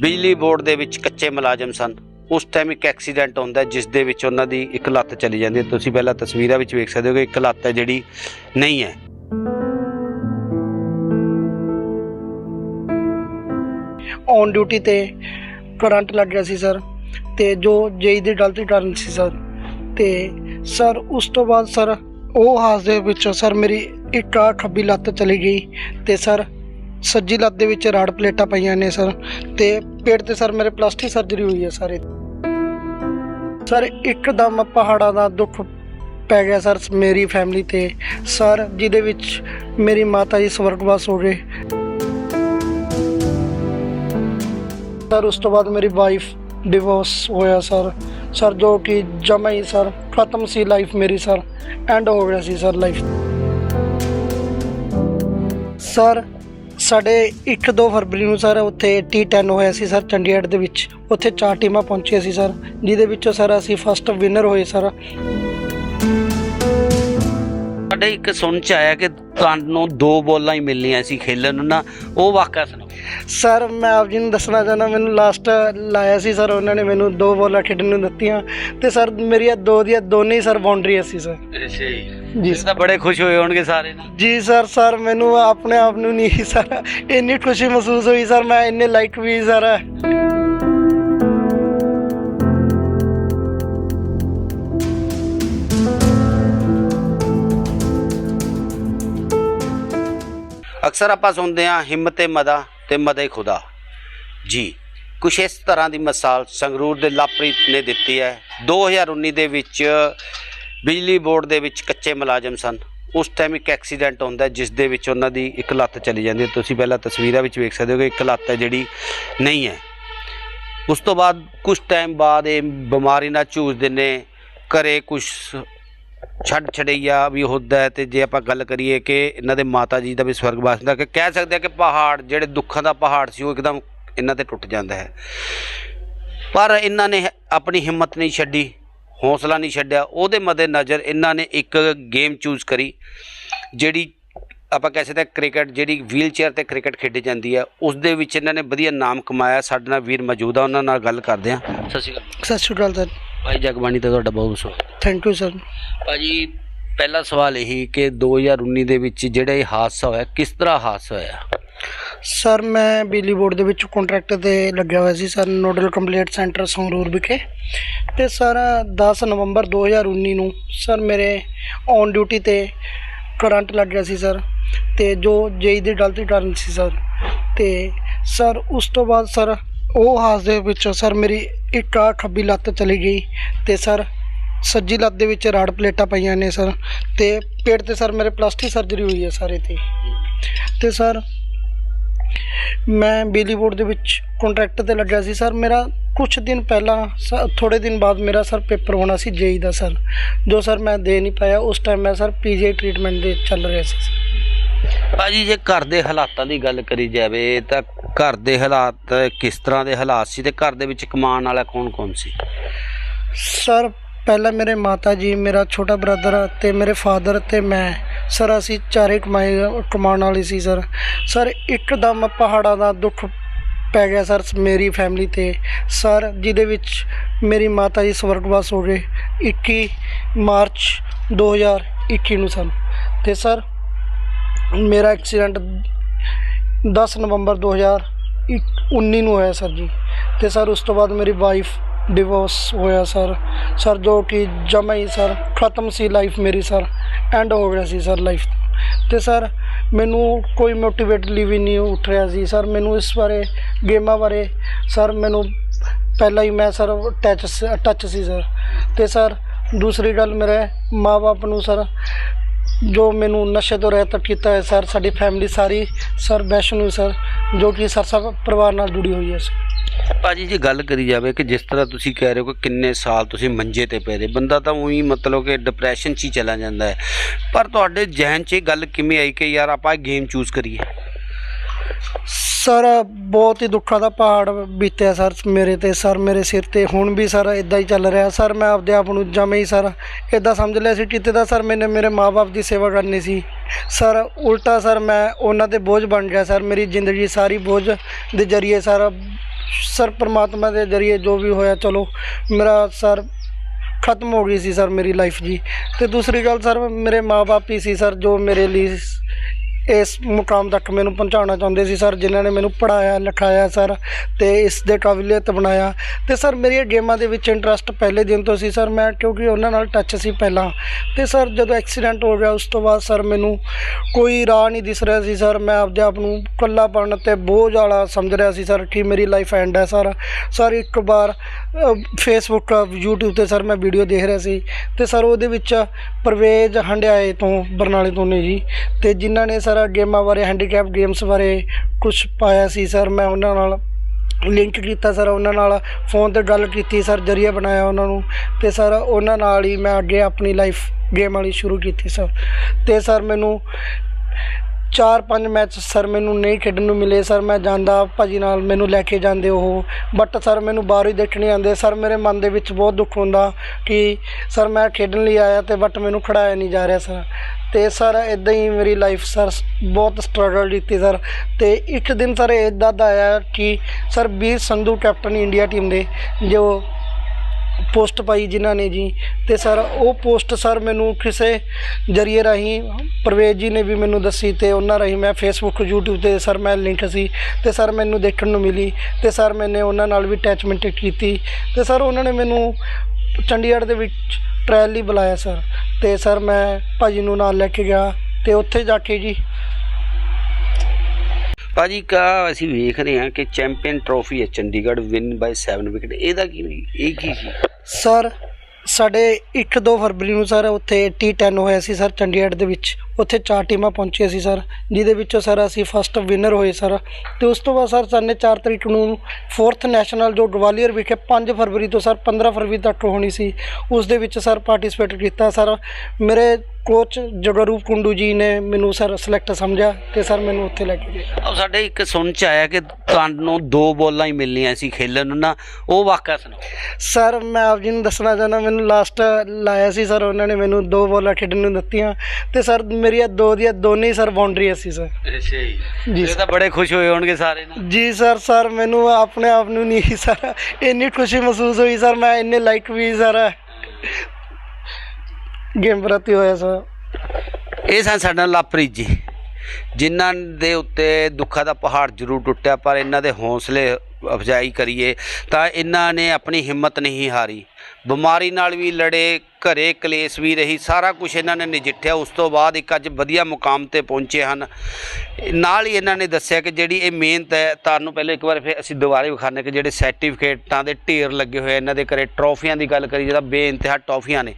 ਬਿਜਲੀ ਬੋਰਡ ਦੇ ਵਿੱਚ ਕੱਚੇ ਮੁਲਾਜ਼ਮ ਸਨ। ਉਸ ਟਾਈਮ ਇੱਕ ਐਕਸੀਡੈਂਟ ਹੁੰਦਾ ਜਿਸ ਦੇ ਵਿੱਚ ਉਹਨਾਂ ਦੀ ਇੱਕ ਲੱਤ ਚਲੀ ਜਾਂਦੀ ਹੈ। ਤੁਸੀਂ ਪਹਿਲਾਂ ਤਸਵੀਰਾਂ ਵਿੱਚ ਵੇਖ ਸਕਦੇ ਹੋ ਕਿ ਇੱਕ ਲੱਤ ਹੈ ਜਿਹੜੀ ਨਹੀਂ ਹੈ। ਔਨ ਡਿਊਟੀ ਤੇ ਕਰੰਟ ਲੱਗ ਰਿਹਾ ਸੀ ਸਰ ਤੇ ਜੋ ਜੇਈ ਦੀ ਗਲਤੀ ਕਾਰਨ ਸੀ ਸਰ ਤੇ ਸਰ ਉਸ ਤੋਂ ਬਾਅਦ ਸਰ ਉਹ ਹਾਦਸੇ ਵਿੱਚ ਸਰ ਮੇਰੀ ਇੱਕ ਆਹ ਖੱਬੀ ਲੱਤ ਚਲੀ ਗਈ। ਤੇ ਸਰ ਸੱਜੀ ਲੱਤ ਦੇ ਵਿੱਚ ਰਾੜ ਪਲੇਟਾਂ ਪਈਆਂ ਨੇ ਸਰ ਤੇ ਪੇਟ ਤੇ ਸਰ ਮੇਰੇ ਪਲਾਸਟਿਕ ਸਰਜਰੀ ਹੋਈ ਹੈ ਸਾਰੇ ਸਰ ਇੱਕਦਮ ਪਹਾੜਾਂ ਦਾ ਦੁੱਖ ਪੈ ਗਿਆ ਸਰ ਮੇਰੀ ਫੈਮਿਲੀ ਤੇ। ਸਰ ਜਿਹਦੇ ਵਿੱਚ ਮੇਰੀ ਮਾਤਾ ਜੀ ਸਵਰਗਵਾਸ ਹੋ ਗਏ। ਸਰ ਉਸ ਤੋਂ ਬਾਅਦ ਮੇਰੀ ਵਾਈਫ ਡਿਵੋਰਸ ਹੋਇਆ ਸਰ। ਸਰ ਜੋ ਕਿ ਜਮਾ ਹੀ ਸਰ ਖਤਮ ਸੀ ਲਾਈਫ ਮੇਰੀ ਸਰ। ਐਂਡ ਹੋ ਗਿਆ ਸੀ ਸਰ ਲਾਈਫ ਸਰ ਸਾਡੇ 1-2 ਫਰਵਰੀ ਨੂੰ ਸਰ ਉੱਥੇ T10 ਹੋਇਆ ਸੀ ਸਰ ਚੰਡੀਗੜ੍ਹ ਦੇ ਵਿੱਚ। ਉੱਥੇ ਚਾਰ ਟੀਮਾਂ ਪਹੁੰਚੀਆਂ ਸੀ ਸਰ ਜਿਹਦੇ ਵਿੱਚੋਂ ਸਰ ਅਸੀਂ ਫਸਟ ਵਿਨਰ ਹੋਏ ਸਰ। ਸਾਡੇ ਇੱਕ ਸੁਣ ਚ ਆਇਆ ਕਿ ਤੁਹਾਨੂੰ ਦੋ ਬੋਲਾਂ ਹੀ ਮਿਲਣੀਆਂ ਸੀ ਖੇਲਣ ਨੂੰ ਨਾ ਉਹ ਵਾਕਿਆ ਸੁਣਾਓ। ਸਰ ਮੈਂ ਆਪ ਜੀ ਨੂੰ ਦੱਸਣਾ ਚਾਹੁੰਦਾ ਮੈਨੂੰ ਲਾਸਟ ਲਾਇਆ ਸੀ ਸਰ ਉਹਨਾਂ ਨੇ ਮੈਨੂੰ ਦੋ ਬੋਲਾਂ ਖੇਡਣ ਨੂੰ ਦਿੱਤੀਆਂ। ਤੇ ਸਰ ਮੇਰੀਆਂ ਦੋ ਦੀਆਂ ਦੋਨੇ ਹੀ ਸਰ ਬਾਉਂਡਰੀਆਂ ਸੀ ਸਰ। ਅੱਛਾ ਜੀ। ਜੀ ਇਸ ਤਾਂ ਬੜੇ ਖੁਸ਼ ਹੋਏ ਹੋਣਗੇ ਸਾਰੇ ਨਾ। ਜੀ ਸਰ ਸਰ ਮੈਨੂੰ ਆਪਣੇ ਆਪ ਨੂੰ ਨਹੀਂ ਸਰ ਇੰਨੀ ਖੁਸ਼ੀ ਮਹਿਸੂਸ ਹੋਈ ਸਰ ਮੈਂ ਇੰਨੇ ਲਾਈਕ ਵੀ ਸਰ। ਅਕਸਰ ਆਪਾਂ ਸੁਣਦੇ ਹਾਂ ਹਿੰਮਤ ਮਦਾ ਤੇ ਮਦੇ ਖੁਦਾ। ਜੀ ਕੁਛ ਇਸ ਤਰ੍ਹਾਂ ਦੀ ਮਿਸਾਲ ਸੰਗਰੂਰ ਦੇ ਲਾਪ੍ਰੀਤ ਨੇ ਦਿੱਤੀ ਹੈ। 2019 ਦੇ ਵਿੱਚ ਬਿਜਲੀ ਬੋਰਡ ਦੇ ਵਿੱਚ ਕੱਚੇ ਮੁਲਾਜ਼ਮ ਸਨ। ਉਸ ਟਾਈਮ ਇੱਕ ਐਕਸੀਡੈਂਟ ਹੁੰਦਾ ਜਿਸ ਦੇ ਵਿੱਚ ਉਹਨਾਂ ਦੀ ਇੱਕ ਲੱਤ ਚਲੀ ਜਾਂਦੀ ਹੈ। ਤੁਸੀਂ ਪਹਿਲਾਂ ਤਸਵੀਰਾਂ ਵਿੱਚ ਵੇਖ ਸਕਦੇ ਹੋ ਕਿ ਇੱਕ ਲੱਤ ਹੈ ਜਿਹੜੀ ਨਹੀਂ ਹੈ। ਉਸ ਤੋਂ ਬਾਅਦ ਕੁਝ ਟਾਈਮ ਬਾਅਦ ਇਹ ਬਿਮਾਰੀ ਨਾਲ ਝੂਝਦੇ ਨੇ। ਘਰੇ ਕੁਝ ਛੱਡ ਛੜਈਆ ਵੀ ਹੁੰਦਾ ਹੈ ਤੇ ਜੇ ਆਪਾਂ ਗੱਲ ਕਰੀਏ ਕਿ ਇਹਨਾਂ ਦੇ ਮਾਤਾ ਜੀ ਦਾ ਵੀ ਸਵਰਗਵਾਸ ਦਾ ਕਿ ਕਹਿ ਸਕਦੇ ਆ ਕਿ ਪਹਾੜ, ਜਿਹੜੇ ਦੁੱਖਾਂ ਦਾ ਪਹਾੜ ਸੀ, ਉਹ ਇੱਕਦਮ ਇਹਨਾਂ ਤੇ ਟੁੱਟ ਜਾਂਦਾ ਹੈ। ਪਰ ਇਹਨਾਂ ਨੇ ਆਪਣੀ ਹਿੰਮਤ ਨਹੀਂ ਛੱਡੀ। ਹੌਸਲਾ ਨਹੀਂ ਛੱਡਿਆ। ਉਹਦੇ ਮੱਦੇ ਨਜ਼ਰ ਇਹਨਾਂ ਨੇ ਇੱਕ ਗੇਮ ਚੂਜ਼ ਕਰੀ ਜਿਹੜੀ ਆਪਾਂ ਕਹਿ ਸਕਦੇ ਹਾਂ ਕ੍ਰਿਕਟ ਜਿਹੜੀ ਵੀਲ ਚੇਅਰ ਤੇ ਕ੍ਰਿਕਟ ਖੇਡੀ ਜਾਂਦੀ ਹੈ। ਉਸ ਦੇ ਵਿੱਚ ਇਹਨਾਂ ਨੇ ਵਧੀਆ ਨਾਮ ਕਮਾਇਆ। ਸਾਡੇ ਨਾਲ ਵੀਰ ਮੌਜੂਦ ਆ ਉਹਨਾਂ ਨਾਲ ਗੱਲ ਕਰਦੇ ਹਾਂ। ਸਤਿ ਸ਼੍ਰੀ ਅਕਾਲ। ਸਤਿ ਸ਼੍ਰੀ ਅਕਾਲ ਸਰ। ਭਾਈ ਜਗਬਾਣੀ ਤੇ ਤੁਹਾਡਾ ਬਹੁਤ ਬਹੁਤ ਥੈਂਕ ਯੂ ਸਰ ਭਾਜੀ ਪਹਿਲਾ ਸਵਾਲ ਇਹੀ ਕਿ 2019 ਦੇ ਵਿੱਚ ਜਿਹੜਾ ਇਹ ਹਾਦਸਾ ਹੋਇਆ ਕਿਸ ਤਰ੍ਹਾਂ ਹਾਦਸਾ ਹੋਇਆ? ਸਰ, ਮੈਂ ਬਿਜਲੀ ਬੋਰਡ ਦੇ ਵਿੱਚ ਕੰਟਰੈਕਟ ਤੇ ਲੱਗਿਆ ਹੋਇਆ ਸੀ sir nodal complete centre Sangrur ਵਿਖੇ। ਤੇ ਸਰ 10 ਨਵੰਬਰ 2019 ਨੂੰ ਸਰ, ਮੇਰੇ ਔਨ ਡਿਊਟੀ ਤੇ ਕਰੰਟ ਲੱਗ ਗਿਆ ਸੀ ਸਰ, ਤੇ ਜੋ ਜੇਈ ਦੀ ਗਲਤੀ ਕਾਰਨ ਸੀ ਸਰ, ਤੇ ਸਰ, ਉਸ ਤੋਂ ਬਾਅਦ ਸਰ, ਉਹ ਹਾਦਸੇ ਵਿੱਚ ਸਰ, ਮੇਰੀ ਇੱਕ ਆਹ ਖੱਬੀ ਲੱਤ ਚਲੀ ਗਈ, ਤੇ ਸਰ, ਸੱਜੀ ਲੱਤ ਦੇ ਵਿੱਚ ਰਾੜ ਪਲੇਟਾਂ ਪਈਆਂ ਨੇ ਸਰ, ਤੇ ਪੇਟ ਤੇ ਸਰ, ਮੇਰੇ ਪਲਾਸਟਿਕ ਸਰਜਰੀ ਹੋਈ ਹੈ ਸਾਰੇ ਤੇ ਤੇ ਸਰ ਮੈਂ ਬਿਜਲੀ ਬੋਰਡ ਦੇ ਵਿੱਚ ਕੰਟਰੈਕਟ ਤੇ ਲੱਗਿਆ ਸੀ ਸਰ। ਮੇਰਾ ਕੁਝ ਦਿਨ ਪਹਿਲਾਂ ਥੋੜੇ ਦਿਨ ਬਾਅਦ ਮੇਰਾ ਸਰ ਪੇਪਰ ਹੋਣਾ ਸੀ ਜੇਈ ਦਾ ਸਰ। ਜੋ ਸਰ ਮੈਂ ਦੇ ਨਹੀਂ ਪਾਇਆ ਉਸ ਟਾਈਮ ਮੈਂ ਸਰ ਪੀਜੀ ਟ੍ਰੀਟਮੈਂਟ ਦੇ ਚੱਲ ਰਿਹਾ ਸੀ ਭਾਜੀ ਜੇ ਘਰ ਦੇ ਹਾਲਾਤਾਂ ਦੀ ਗੱਲ ਕਰੀ ਜਾਵੇ ਤਾਂ ਘਰ ਦੇ ਹਾਲਾਤ ਕਿਸ ਤਰ੍ਹਾਂ ਦੇ ਹਾਲਾਤ ਸੀ ਤੇ ਘਰ ਦੇ ਵਿੱਚ ਕਮਾਉਣ ਵਾਲਾ ਕੌਣ-ਕੌਣ ਸੀ? ਸਰ ਪਹਿਲਾਂ ਮੇਰੇ ਮਾਤਾ ਜੀ, ਮੇਰਾ ਛੋਟਾ ਬ੍ਰਦਰ ਅਤੇ ਮੇਰੇ ਫਾਦਰ ਅਤੇ ਮੈਂ ਸਰ ਅਸੀਂ ਚਾਰੇ ਕਮਾਈ ਕਮਾਉਣ ਵਾਲੇ ਸੀ ਸਰ ਸਰ ਇੱਕਦਮ ਪਹਾੜਾਂ ਦਾ ਦੁੱਖ ਪੈ ਗਿਆ ਸਰ ਮੇਰੀ ਫੈਮਿਲੀ ਤੇ। ਸਰ ਜਿਹਦੇ ਵਿੱਚ ਮੇਰੀ ਮਾਤਾ ਜੀ ਸਵਰਗਵਾਸ ਹੋ ਗਏ 21 ਮਾਰਚ 2021 ਨੂੰ ਸਨ ਤੇ ਸਰ ਮੇਰਾ ਐਕਸੀਡੈਂਟ 10 ਨਵੰਬਰ 2019 ਨੂੰ ਹੋਇਆ ਸਰ ਜੀ। ਤੇ ਸਰ ਉਸ ਤੋਂ ਬਾਅਦ ਮੇਰੀ ਵਾਈਫ ਡਿਵੋਰਸ ਹੋਇਆ ਸਰ ਸਰ ਜੋ ਕਿ ਜਮਾ ਹੀ ਸਰ ਖਤਮ ਸੀ ਲਾਈਫ ਮੇਰੀ ਸਰ ਐਂਡ ਹੋ ਗਿਆ ਸੀ ਸਰ ਲਾਈਫ ਤੇ ਸਰ ਮੈਨੂੰ ਕੋਈ ਮੋਟੀਵੇਟਲੀ ਵੀ ਨਹੀਂ ਉੱਠ ਰਿਹਾ ਸੀ। ਸਰ ਮੈਨੂੰ ਇਸ ਬਾਰੇ, ਗੇਮਾਂ ਬਾਰੇ ਸਰ ਮੈਨੂੰ ਪਹਿਲਾਂ ਹੀ ਮੈਂ ਸਰ ਟੱਚ ਟੱਚ ਸੀ ਸਰ ਤੇ ਸਰ ਦੂਸਰੀ ਗੱਲ ਮੇਰੇ ਮਾਪੇ ਨੂੰ ਸਰ ਜੋ ਮੈਨੂੰ ਨਸ਼ੇ ਤੋਂ ਰਹਿਤ ਕੀਤਾ ਹੈ ਸਰ ਸਾਡੀ ਫੈਮਿਲੀ ਸਾਰੀ ਸਰ ਵੈਸ਼ਨੂ ਸਰ ਜੋ ਕਿ ਸਰ ਸਭ ਪਰਿਵਾਰ ਨਾਲ ਜੁੜੀ ਹੋਈ ਹੈ ਸਰ ਭਾਜੀ, ਜੇ ਗੱਲ ਕਰੀ ਜਾਵੇ ਕਿ ਜਿਸ ਤਰ੍ਹਾਂ ਤੁਸੀਂ ਕਹਿ ਰਹੇ ਹੋ ਕਿ ਕਿੰਨੇ ਸਾਲ ਤੁਸੀਂ ਮੰਜੇ ਤੇ ਪਏ ਰਹੇ, ਬੰਦਾ ਤਾਂ ਉਹੀ ਮਤਲਬ ਕਿ ਡਿਪਰੈਸ਼ਨ 'ਚ ਹੀ ਚਲਾ ਜਾਂਦਾ ਹੈ। ਪਰ ਤੁਹਾਡੇ ਜ਼ਿਹਨ 'ਚ ਇਹ ਗੱਲ ਕਿਵੇਂ ਆਈ ਕਿ ਯਾਰ ਆਪਾਂ ਇਹ ਗੇਮ ਚੂਜ਼ ਕਰੀਏ? ਸਰ ਬਹੁਤ ਹੀ ਦੁੱਖਾਂ ਦਾ ਪਹਾੜ ਬੀਤਿਆ ਸਰ ਮੇਰੇ ਤੇ ਸਰ ਮੇਰੇ ਸਿਰ ਤੇ। ਹੁਣ ਵੀ ਸਰ ਇਦਾਂ ਹੀ ਚੱਲ ਰਿਹਾ। ਸਰ ਮੈਂ ਆਪਦੇ ਆਪ ਨੂੰ ਜਮੇ ਹੀ ਸਰ ਇਦਾਂ ਸਮਝ ਲਿਆ ਸੀ ਕਿਤੇ ਦਾ ਸਰ ਮੈਨੇ ਮੇਰੇ ਮਾਪੇ ਦੀ ਸੇਵਾ ਕਰਨੀ ਸੀ। ਸਰ ਉਲਟਾ ਸਰ ਮੈਂ ਉਹਨਾਂ ਦੇ ਬੋਝ ਬਣ ਗਿਆ ਸਰ ਮੇਰੀ ਜ਼ਿੰਦਗੀ ਸਾਰੀ ਬੋਝ ਦੇ ਜਰੀਏ ਸਰ ਸਰ, ਪਰਮਾਤਮਾ ਦੇ ਜਰੀਏ ਜੋ ਵੀ ਹੋਇਆ, ਚਲੋ, ਮੇਰਾ ਸਰ ਖਤਮ ਹੋ ਗਈ ਸੀ ਸਰ ਮੇਰੀ ਲਾਈਫ ਜੀ। ਤੇ ਦੂਸਰੀ ਗੱਲ ਸਰ, ਮੇਰੇ ਮਾਪੇ ਹੀ ਸੀ ਸਰ, ਜੋ ਮੇਰੇ ਲਈ ਇਸ ਮੁਕਾਮ ਤੱਕ ਮੈਨੂੰ ਪਹੁੰਚਾਉਣਾ ਚਾਹੁੰਦੇ ਸੀ, ਸਰ, ਜਿਨ੍ਹਾਂ ਨੇ ਮੈਨੂੰ ਪੜਾਇਆ ਲਿਖਾਇਆ, ਸਰ, ਤੇ ਇਸ ਦੇ ਕਾਬਲੀਅਤ ਬਣਾਇਆ। ਤੇ ਸਰ ਮੇਰੀ ਗੇਮਾਂ ਦੇ ਵਿੱਚ ਇੰਟਰਸਟ ਪਹਿਲੇ ਦਿਨ ਤੋਂ ਸੀ, ਸਰ, ਮੈਂ ਕਿਉਂਕਿ ਉਹਨਾਂ ਨਾਲ ਟੱਚ ਸੀ ਪਹਿਲਾਂ। ਤੇ ਸਰ, ਜਦੋਂ ਐਕਸੀਡੈਂਟ ਹੋ ਗਿਆ, ਉਸ ਤੋਂ ਬਾਅਦ ਸਰ, ਮੈਨੂੰ ਕੋਈ ਰਾਹ ਨਹੀਂ ਦਿਸ ਰਿਹਾ ਸੀ, ਸਰ। ਮੈਂ ਆਪਦੇ ਆਪ ਨੂੰ ਇਕੱਲਾਪਣ ਤੇ ਬੋਝ ਵਾਲਾ ਸਮਝ ਰਿਹਾ ਸੀ, ਸਰ, ਕਿ ਮੇਰੀ ਲਾਈਫ ਐਂਡ ਹੈ, ਸਰ। ਸਰ, ਇੱਕ ਵਾਰ ਫੇਸਬੁੱਕ YouTube ਤੇ ਸਰ, ਮੈਂ ਵੀਡੀਓ ਦੇਖ ਰਿਹਾ ਸੀ। ਤੇ ਸਰ, ਉਹਦੇ ਵਿੱਚ ਪਰਵੇਜ਼ ਹੰਡਿਆਏ ਤੋਂ ਬਰਨਾਲੇ ਤੋਂ ਨੇ ਜੀ। ਤੇ ਜਿਨ੍ਹਾਂ ਨੇ ਸਰ ਗੇਮਾਂ ਬਾਰੇ ਹੈਂਡੀਕੈਪ ਗੇਮਸ ਬਾਰੇ ਕੁਝ ਪਾਇਆ ਸੀ ਸਰ। ਮੈਂ ਉਹਨਾਂ ਨਾਲ ਲਿੰਕ ਕੀਤਾ ਸਰ, ਉਹਨਾਂ ਨਾਲ ਫੋਨ ਤੇ ਗੱਲ ਕੀਤੀ ਸਰ, ਜਰੀਆ ਬਣਾਇਆ ਉਹਨਾਂ ਨੂੰ। ਤੇ ਸਰ, ਉਹਨਾਂ ਨਾਲ ਹੀ ਮੈਂ ਅੱਗੇ ਆਪਣੀ ਲਾਈਫ ਗੇਮ ਵਾਲੀ ਸ਼ੁਰੂ ਕੀਤੀ ਸਰ। ਤੇ ਸਰ, ਮੈਨੂੰ ਚਾਰ ਪੰਜ ਮੈਚ ਸਰ ਮੈਨੂੰ ਨਹੀਂ ਖੇਡਣ ਨੂੰ ਮਿਲੇ। ਸਰ, ਮੈਂ ਜਾਂਦਾ ਭਾਜੀ ਨਾਲ, ਮੈਨੂੰ ਲੈ ਕੇ ਜਾਂਦੇ ਉਹ। ਬਟ ਸਰ, ਮੈਨੂੰ ਬਾਹਰੋਂ ਹੀ ਦੇਖਣੇ ਆਉਂਦੇ। ਸਰ, ਮੇਰੇ ਮਨ ਦੇ ਵਿੱਚ ਬਹੁਤ ਦੁੱਖ ਹੁੰਦਾ ਕਿ ਸਰ, ਮੈਂ ਖੇਡਣ ਲਈ ਆਇਆ ਤੇ ਬਟ ਮੈਨੂੰ ਖੜਾਇਆ ਨਹੀਂ ਜਾ ਰਿਹਾ, ਸਰ। ਤੇ ਸਰ ਇਦਾਂ ਹੀ ਮੇਰੀ ਲਾਈਫ ਸਰ ਬਹੁਤ ਸਟਰਗਲ ਕੀਤੀ ਸਰ। ਤੇ ਇੱਕ ਦਿਨ ਸਰ ਇਦਾਂ ਦਾ ਆਇਆ ਕਿ sir, Veer Sandhu captain India team ਦੇ, ਜੋ ਪੋਸਟ ਪਾਈ ਜਿਨ੍ਹਾਂ ਨੇ ਜੀ। ਤੇ ਸਰ, ਉਹ ਪੋਸਟ ਸਰ ਮੈਨੂੰ ਕਿਸੇ ਜਰੀਏ ਰਾਹੀਂ ਪ੍ਰਵੇਸ਼ ਜੀ ਨੇ ਵੀ ਮੈਨੂੰ ਦੱਸੀ ਤੇ ਉਹਨਾਂ ਰਾਹੀਂ ਮੈਂ ਫੇਸਬੁੱਕ YouTube ਤੇ ਸਰ ਮੈਂ ਲਿੰਕ ਸੀ ਤੇ ਸਰ ਮੈਨੂੰ ਦੇਖਣ ਨੂੰ ਮਿਲੀ ਤੇ ਸਰ ਮੈਨੇ ਉਹਨਾਂ ਨਾਲ ਵੀ ਅਟੈਚਮੈਂਟ ਕੀਤੀ ਤੇ ਸਰ ਉਹਨਾਂ ਨੇ ਮੈਨੂੰ ਚੰਡੀਗੜ੍ਹ ਦੇ ਵਿੱਚ ਟ੍ਰਾਇਲ ਲਈ ਬੁਲਾਇਆ ਸਰ ਤੇ ਸਰ ਮੈਂ ਭਾਜੀ ਨੂੰ ਨਾਲ ਲੈ ਕੇ ਗਿਆ ਤੇ ਉੱਥੇ ਜਾ ਕੇ ਜੀ ਭਾਜੀ ਕਾ ਅਸੀਂ ਵੇਖ ਰਹੇ ਹਾਂ ਕਿ ਚੈਂਪੀਅਨ ਟਰੋਫੀ ਹੈ ਚੰਡੀਗੜ੍ਹ ਵਿਨ ਬਾਈ 7 ਵਿਕਟ। ਇਹਦਾ ਕੀ ਇਹ ਕੀ ਸੀ? ਸਰ, ਸਾਡੇ 1-2 ਫਰਵਰੀ ਨੂੰ ਸਰ ਉੱਥੇ T10 ਹੋਇਆ ਸੀ ਸਰ ਚੰਡੀਗੜ੍ਹ ਦੇ ਵਿੱਚ। ਉੱਥੇ ਚਾਰ ਟੀਮਾਂ ਪਹੁੰਚੀਆਂ ਸੀ ਸਰ, ਜਿਹਦੇ ਵਿੱਚੋਂ ਸਰ ਅਸੀਂ ਫਸਟ ਵਿਨਰ ਹੋਏ ਸਰ। ਤੇ ਉਸ ਤੋਂ ਬਾਅਦ ਸਰ ਸਾਨੇ 4 ਤਰੀਕ ਨੂੰ ਫੋਰਥ ਨੈਸ਼ਨਲ ਜੋ ਗਵਾਲੀਅਰ ਵਿਖੇ 5 ਫਰਵਰੀ ਤੋਂ ਸਰ 15 ਫਰਵਰੀ ਤੱਕ ਹੋਣੀ ਸੀ, ਉਸ ਦੇ ਵਿੱਚ ਸਰ ਪਾਰਟਿਸਿਪੇਟ ਕੀਤਾ ਸਰ। ਮੇਰੇ ਕੋਚ ਜਗਰੂਪ ਕੁੰਡੂ ਜੀ ਨੇ ਮੈਨੂੰ ਸਰ ਸਿਲੈਕਟ ਸਮਝਿਆ ਤੇ ਸਰ ਮੈਨੂੰ ਉੱਥੇ ਲੈ ਕੇ ਗਏ। ਉਹ ਸਾਡੇ ਇੱਕ ਸੁਣ ਚ ਆਇਆ ਕਿ ਤੁਹਾਨੂੰ ਦੋ ਬੋਲਾਂ ਹੀ ਮਿਲਣੀਆਂ ਸੀ ਖੇਲਣ ਨੂੰ ਨਾ ਉਹ ਵਾਕਿਆ ਸੁਣਾਓ। ਸਰ ਮੈਂ ਆਪ ਜੀ ਨੂੰ ਦੱਸਣਾ ਚਾਹੁੰਦਾ ਮੈਨੂੰ ਲਾਸਟ ਲਾਇਆ ਸੀ ਸਰ ਉਹਨਾਂ ਨੇ ਮੈਨੂੰ ਦੋ ਬੋਲਾਂ ਖੇਡਣ ਨੂੰ ਦਿੱਤੀਆਂ ਤੇ ਸਰ ਮੇਰੀਆਂ ਦੋ ਦੀਆਂ ਦੋਨੇ ਹੀ ਸਰ ਬਾਉਂਡਰੀਆਂ ਸੀ ਸਰ। ਅੱਛਾ ਜੀ। ਜੀ ਇਹ ਤਾਂ ਬੜੇ ਖੁਸ਼ ਹੋਏ ਹੋਣਗੇ ਸਾਰੇ ਨਾ। ਜੀ ਸਰ ਸਰ ਮੈਨੂੰ ਆਪਣੇ ਆਪ ਨੂੰ ਨਹੀਂ ਸਰ ਇੰਨੀ ਖੁਸ਼ੀ ਮਹਿਸੂਸ ਹੋਈ ਸਰ ਮੈਂ ਇੰਨੇ ਲਾਈਕ ਵੀ ਸਰ। ਗੇਮ ਪ੍ਰਤੀ ਹੋਇਆ ਸਰ। ਇਹ ਸਨ ਸਾਡਾ ਲਾਪ੍ਰੀਤ ਜੀ। ਜਿਨ੍ਹਾਂ ਦੇ ਉੱਤੇ ਦੁੱਖਾਂ ਦਾ ਪਹਾੜ ਜ਼ਰੂਰ ਟੁੱਟਿਆ, ਪਰ ਇਹਨਾਂ ਦੇ ਹੌਸਲੇ ਅਫਜ਼ਾਈ ਕਰੀਏ ਤਾਂ ਇਹਨਾਂ ਨੇ ਆਪਣੀ ਹਿੰਮਤ ਨਹੀਂ ਹਾਰੀ। ਬਿਮਾਰੀ ਨਾਲ ਵੀ ਲੜੇ, ਘਰੇ ਕਲੇਸ਼ ਵੀ ਰਹੀ, ਸਾਰਾ ਕੁਝ ਇਹਨਾਂ ਨੇ ਨਜਿੱਠਿਆ। ਉਸ ਤੋਂ ਬਾਅਦ ਇੱਕ ਅੱਜ ਵਧੀਆ ਮੁਕਾਮ ਤੇ ਪਹੁੰਚੇ ਹਨ। ਨਾਲ ਹੀ ਇਹਨਾਂ ਨੇ ਦੱਸਿਆ ਕਿ ਜਿਹੜੀ ਇਹ ਮਿਹਨਤ ਹੈ, ਤੁਹਾਨੂੰ ਪਹਿਲੇ ਇੱਕ ਵਾਰ ਫਿਰ ਅਸੀਂ ਦੁਬਾਰੇ ਵਿਖਾਣੇ ਕਿ ਜਿਹੜੇ ਸਰਟੀਫਿਕੇਟਾਂ ਦੇ ਢੇਰ ਲੱਗੇ ਹੋਏ ਇਹਨਾਂ ਦੇ ਘਰੇ ਟਰੋਫੀਆਂ ਦੀ ਗੱਲ ਕਰੀ ਜਿਹੜਾ ਬੇਇੰਤਹਾ ਟਰੋਫੀਆਂ ਨੇ।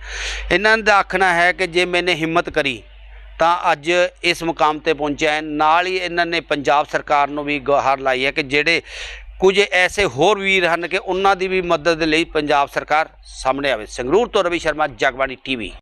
ਇਹਨਾਂ ਦਾ ਆਖਣਾ ਹੈ ਕਿ ਜੇ ਮੈਨੇ ਹਿੰਮਤ ਕਰੀ, ਤਾਂ ਅੱਜ ਇਸ ਮੁਕਾਮ ਤੇ ਪਹੁੰਚਿਆ ਹੈ। ਨਾਲ ਹੀ ਇਹਨਾਂ ਨੇ ਪੰਜਾਬ ਸਰਕਾਰ ਨੂੰ ਵੀ ਗੁਹਾਰ ਲਾਈ ਹੈ ਕਿ ਜਿਹੜੇ ਕੁਝ ਐਸੇ ਹੋਰ ਵੀਰ ਹਨ ਕਿ ਉਹਨਾਂ ਦੀ ਵੀ ਮਦਦ ਲਈ ਪੰਜਾਬ ਸਰਕਾਰ ਸਾਹਮਣੇ ਆਵੇ। ਸੰਗਰੂਰ ਤੋਂ ਰਵੀ ਸ਼ਰਮਾ, ਜਗਬਾਣੀ ਟੀਵੀ।